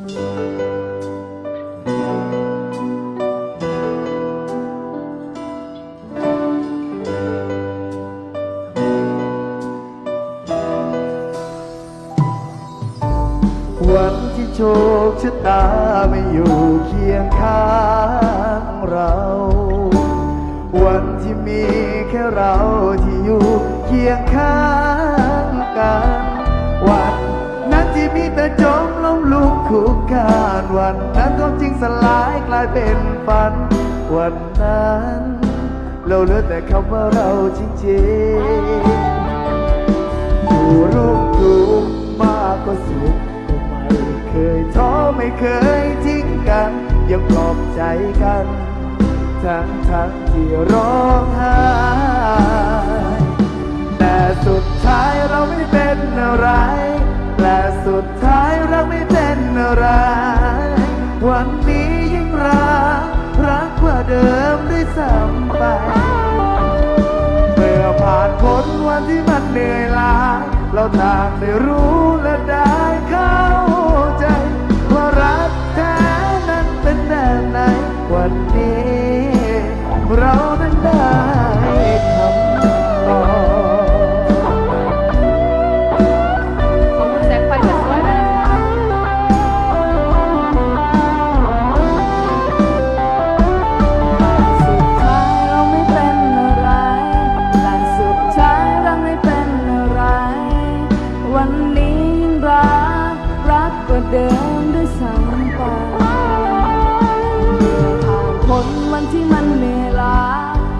วันที่โชคชะตาไม่อยู่เคียงข้างเรา วันที่มีแค่เราที่อยู่เคียงข้างกัน วันนั้นที่มีแต่จม ล้มลุกกานวันนั้นความจริงสลายกลายเป็นฝัน วันนั้น เราเหลือแต่คำว่าเราจริงๆอยู่ร่วมทุกมากก็สุขก็ไม่เคยท้อไม่เคยทิ้งกัน ยังปลอบใจกัน ทั้งทั้งที่ร้องไห้ วันนี้ยิ่งรัก รักกว่าเดิมได้ซ้ำไปเมื่อผ่านพ้นวันที่มันเหนื่อยล้าเราต่างได้รู้และได้เข้าใจ ว่ารักแท้นั้นเป็นแบบไหนวันนี้ เรา ดิมด้วยซ้ำไปผ่านพ้นวันที่มันเหนื่อยล้า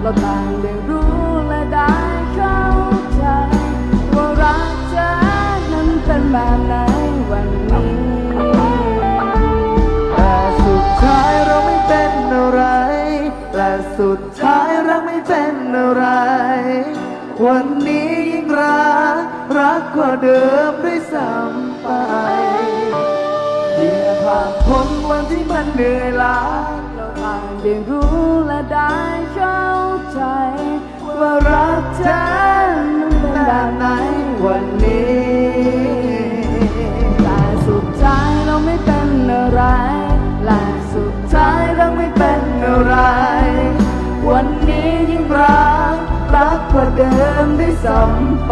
เราต่างได้รู้และได้เข้าใจ ว่ารักเธอนั้นเป็นแบบไหนวันนี้แต่สุดท้ายเราไม่เป็นอะไรและสุดท้ายเราไม่เป็นอะไร วันนี้ยิ่งรักรักกว่าเดิมด้วยซ้ำไป ผ่านพ้นวันที่มันเหนื่อยล้าเราต่างได้รู้และได้เข้าใจ ว่ารักเธอนั้นเป็นแบบไหนวันนี้ แต่สุดท้ายเราไม่เป็นอะไรและสุดท้ายเราไม่เป็นอะไร วันนี้ยิ่งรักรักกว่าเดิมได้วยซ้ำไป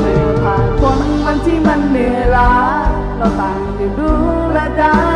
เมื่อผ่านพ้นวันที่มันเหนื่อยล้าเราต่าง ได้